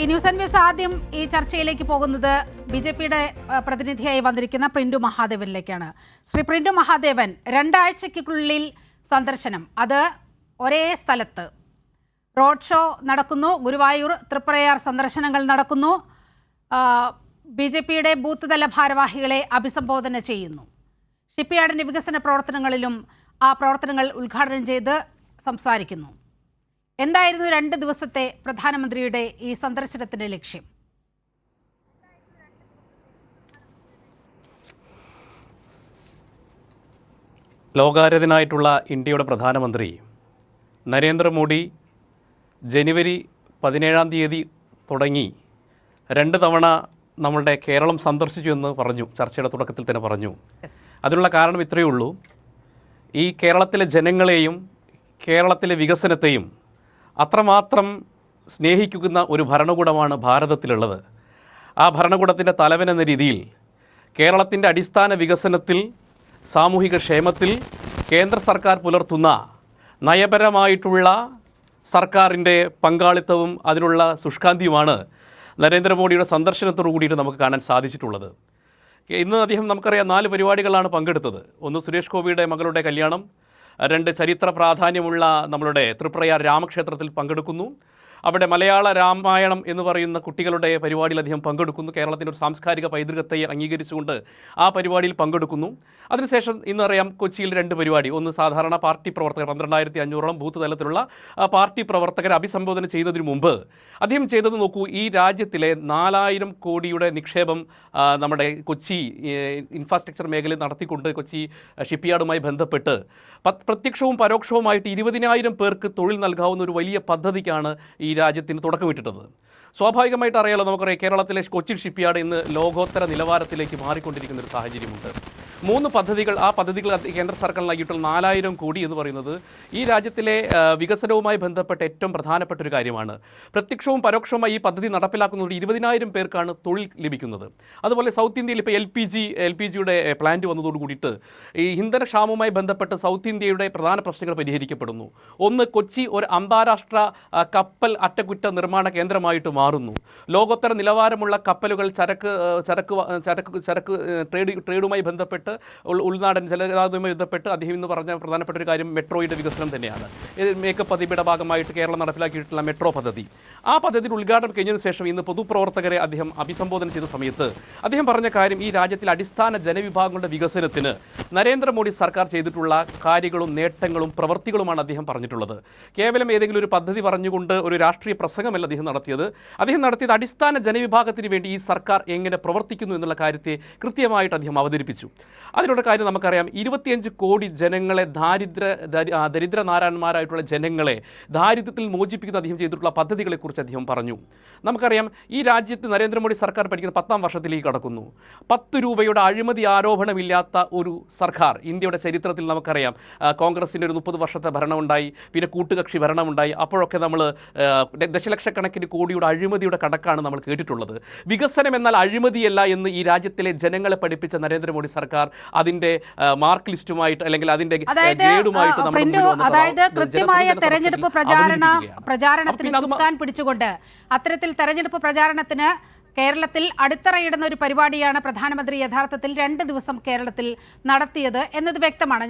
ഈ news and views ആദ്യം ഈ ചർച്ചയിലേക്ക് പോകുന്നത് ബി ജെ പിയുടെ പ്രതിനിധിയായി വന്നിരിക്കുന്ന പ്രിന്റു മഹാദേവനിലേക്കാണ്. ശ്രീ പ്രിന്റു മഹാദേവൻ രണ്ടാഴ്ചയ്ക്കുള്ളിൽ സന്ദർശനം. അത് ഒരേ സ്ഥലത്ത്. റോഡ് ഷോ നടക്കുന്നു. ഗുരുവായൂർ തൃപ്രയാർ സന്ദർശനങ്ങൾ നടക്കുന്നു. ബി ജെ പിയുടെ ബൂത്ത് തല ഭാരവാഹികളെ അഭിസംബോധന ചെയ്യുന്നു. ഷിപ്പ്യാർഡിന്റെ വികസന പ്രവർത്തനങ്ങളിലും ആ പ്രവർത്തനങ്ങൾ ഉദ്ഘാടനം ചെയ്ത് സംസാരിക്കുന്നു. എന്തായിരുന്നു രണ്ട് ദിവസത്തെ പ്രധാനമന്ത്രിയുടെ ഈ സന്ദർശനത്തിന്റെ ലക്ഷ്യം? ലോകാരതനായിട്ടുള്ള ഇന്ത്യയുടെ പ്രധാനമന്ത്രി നരേന്ദ്രമോദി ജനുവരി പതിനേഴാം തീയതി തുടങ്ങി രണ്ട് തവണ നമ്മളുടെ കേരളം സന്ദർശിച്ചു എന്ന് പറഞ്ഞു ചർച്ചയുടെ തുടക്കത്തിൽ തന്നെ പറഞ്ഞു. അതിനുള്ള കാരണം ഇത്രയേ ഉള്ളൂ. ഈ കേരളത്തിലെ ജനങ്ങളെയും കേരളത്തിലെ വികസനത്തെയും അത്രമാത്രം സ്നേഹിക്കുന്ന ഒരു ഭരണകൂടമാണ് ഭാരതത്തിലുള്ളത്. ആ ഭരണകൂടത്തിന്റെ തലവനെന്ന രീതിയിൽ കേരളത്തിന്റെ അടിസ്ഥാന വികസനത്തിൽ സാമൂഹിക ക്ഷേമത്തിൽ കേന്ദ്ര സർക്കാർ പുലർത്തുന്ന നയപരമായിട്ടുള്ള സർക്കാരിന്റെ പങ്കാളിത്തവും അതിനുള്ള സുഷ്കാന്തിയുമാണ് നരേന്ദ്രമോദിയുടെ സന്ദർശനത്തോടു കൂടിയിട്ട് നമുക്ക് കാണാൻ സാധിച്ചിട്ടുള്ളത്. ഇന്ന് അദ്ദേഹം നമുക്കറിയാം നാല് പരിപാടികളാണ് പങ്കെടുത്തത്. ഒന്ന് സുരേഷ് ഗോപിയുടെ മകളുടെ കല്യാണം രണ്ട് ചരിത്ര പ്രാധാന്യമുള്ള നമ്മളുടെ തൃപ്രയാർ രാമക്ഷേത്രത്തിൽ പങ്കെടുക്കുന്നു. അവിടെ മലയാള രാമായണം എന്ന് പറയുന്ന കുട്ടികളുടെ പരിപാടിയിൽ അദ്ദേഹം പങ്കെടുക്കുന്നു. കേരളത്തിന്റെ ഒരു സാംസ്കാരിക പൈതൃകത്തെ അംഗീകരിച്ചുകൊണ്ട് ആ പരിപാടിയിൽ പങ്കെടുക്കുന്നു. അതിനുശേഷം ഇന്നറിയാം കൊച്ചിയിൽ രണ്ട് പരിപാടി. ഒന്ന് സാധാരണ പാർട്ടി പ്രവർത്തകർ പന്ത്രണ്ടായിരത്തി അഞ്ഞൂറോളം ബൂത്ത് തലത്തിലുള്ള പാർട്ടി പ്രവർത്തകരെ അഭിസംബോധന ചെയ്യുന്നതിന് മുമ്പ് അദ്ദേഹം ചെയ്തത് നോക്കൂ ഈ രാജ്യത്തിലെ നാലായിരം കോടിയുടെ നിക്ഷേപം നമ്മുടെ കൊച്ചി ഇൻഫ്രാസ്ട്രക്ചർ മേഖലയിൽ നടത്തിക്കൊണ്ട് കൊച്ചി ഷിപ്പ്യാർഡുമായി ബന്ധപ്പെട്ട് പ്രത്യക്ഷവും പരോക്ഷവുമായിട്ട് ഇരുപതിനായിരം പേർക്ക് തൊഴിൽ നൽകാവുന്ന ഒരു വലിയ പദ്ധതിക്കാണ് ഈ രാജ്യത്തിന് തുടക്കമിട്ടിട്ടത്. സ്വാഭാവികമായിട്ട് അറിയാലോ നമുക്കറിയാം കേരളത്തിലെ കൊച്ചിൻ ഷിപ്പ്യാർഡ് ഇന്ന് ലോകോത്തര നിലവാരത്തിലേക്ക് മാറിക്കൊണ്ടിരിക്കുന്ന ഒരു സാഹചര്യമുണ്ട്. മൂന്ന് പദ്ധതികൾ ആ പദ്ധതികൾ കേന്ദ്ര സർക്കാർ നൽകിയിട്ടുള്ള നാലായിരം കോടി എന്ന് പറയുന്നത് ഈ രാജ്യത്തിലെ വികസനവുമായി ബന്ധപ്പെട്ട ഏറ്റവും പ്രധാനപ്പെട്ട ഒരു കാര്യമാണ്. പ്രത്യക്ഷവും പരോക്ഷവുമായി ഈ പദ്ധതി നടപ്പിലാക്കുന്നതോടെ ഇരുപതിനായിരം പേർക്കാണ് തൊഴിൽ ലഭിക്കുന്നത്. അതുപോലെ സൗത്ത് ഇന്ത്യയിൽ ഇപ്പോൾ L P G L P ജിയുടെ പ്ലാന്റ് വന്നതോട് കൂടിയിട്ട് ഈ ഇന്ധനക്ഷാമവുമായി ബന്ധപ്പെട്ട് സൗത്ത് ഇന്ത്യയുടെ പ്രധാന പ്രശ്നങ്ങൾ പരിഹരിക്കപ്പെടുന്നു. ഒന്ന് കൊച്ചി ഒരു അന്താരാഷ്ട്ര കപ്പൽ അറ്റകുറ്റ നിർമ്മാണ കേന്ദ്രമായിട്ട് മാറുന്നു. ലോകോത്തര നിലവാരമുള്ള കപ്പലുകൾ ചരക്ക് ചരക്ക് ചരക്ക് ചരക്ക് ട്രേഡ് ട്രേഡുമായി ബന്ധപ്പെട്ട് ഉൾനാടൻ ജലഗതാഗതവുമായി ബന്ധപ്പെട്ട് അദ്ദേഹം ഇന്ന് പറഞ്ഞ പ്രധാനപ്പെട്ട ഒരു കാര്യം മെട്രോയുടെ വികസനം തന്നെയാണ്. മേക്കപ്പ് പദ്ധതിയുടെ ഭാഗമായിട്ട് കേരളം നടപ്പിലാക്കിയിട്ടുള്ള മെട്രോ പദ്ധതി. ആ പദ്ധതിയുടെ ഉദ്ഘാടനം കഴിഞ്ഞതിന് ശേഷം ഇന്ന് പൊതുപ്രവർത്തകരെ അദ്ദേഹം അഭിസംബോധന ചെയ്ത സമയത്ത് അദ്ദേഹം പറഞ്ഞ കാര്യം ഈ രാജ്യത്തിലെ അടിസ്ഥാന ജനവിഭാഗങ്ങളുടെ വികസനത്തിന് നരേന്ദ്രമോദി സർക്കാർ ചെയ്തിട്ടുള്ള കാര്യങ്ങളും നേട്ടങ്ങളും പ്രവൃത്തികളുമാണ് അദ്ദേഹം പറഞ്ഞിട്ടുള്ളത്. കേവലം ഏതെങ്കിലും ഒരു പദ്ധതി പറഞ്ഞുകൊണ്ട് ഒരു രാഷ്ട്രീയ പ്രസംഗമല്ല അദ്ദേഹം നടത്തിയത്. അദ്ദേഹം നടത്തിയത് അടിസ്ഥാന ജനവിഭാഗത്തിന് വേണ്ടി ഈ സർക്കാർ എങ്ങനെ പ്രവർത്തിക്കുന്നു എന്നുള്ള കാര്യത്തെ കൃത്യമായിട്ട് അദ്ദേഹം അവതരിപ്പിച്ചു. അതിനുള്ള കാര്യം നമുക്കറിയാം. ഇരുപത്തിയഞ്ച് കോടി ജനങ്ങളെ ദാരിദ്ര ദരിദ്ര ആ, ജനങ്ങളെ ദാരിദ്ര്യത്തിൽ മോചിപ്പിക്കുന്ന അദ്ദേഹം ചെയ്തിട്ടുള്ള പദ്ധതികളെക്കുറിച്ച് അദ്ദേഹം പറഞ്ഞു. നമുക്കറിയാം ഈ രാജ്യത്ത് നരേന്ദ്രമോദി സർക്കാർ പഠിക്കുന്ന പത്താം വർഷത്തിലേക്ക് കടക്കുന്നു. പത്ത് രൂപയുടെ അഴിമതി ആരോപണമില്ലാത്ത ഒരു സർക്കാർ ഇന്ത്യയുടെ ചരിത്രത്തിൽ നമുക്കറിയാം. കോൺഗ്രസിന്റെ ഒരു മുപ്പത് വർഷത്തെ ഭരണമുണ്ടായി പിന്നെ കൂട്ടുകക്ഷി ഭരണമുണ്ടായി. അപ്പോഴൊക്കെ നമ്മൾ ദശലക്ഷക്കണക്കിന് കോടിയുടെ അഴിമതിയുടെ കണക്കാണ് നമ്മൾ കേട്ടിട്ടുള്ളത്. വികസനം എന്നാൽ അഴിമതിയല്ല എന്ന് ഈ രാജ്യത്തിലെ ജനങ്ങളെ പഠിപ്പിച്ച നരേന്ദ്രമോദി സർക്കാർ അതിന്റെ അതിന്റെ മാർക്ക് ലിസ്റ്റുമായിട്ട് അല്ലെങ്കിൽ അതിന്റെ ഗ്രേഡുമായിട്ട് അതായത് കൃത്യമായ തെരഞ്ഞെടുപ്പ് പ്രചാരണ പ്രചാരണത്തിന് ചുക്കാൻ പിടിച്ചുകൊണ്ട് അത്തരത്തിൽ തെരഞ്ഞെടുപ്പ് പ്രചാരണത്തിന് കേരളത്തിൽ അടിത്തറയിടുന്ന ഒരു പരിപാടിയാണ് പ്രധാനമന്ത്രി യഥാർത്ഥത്തിൽ രണ്ട് ദിവസം കേരളത്തിൽ നടത്തിയത് എന്നത് വ്യക്തമാണ്.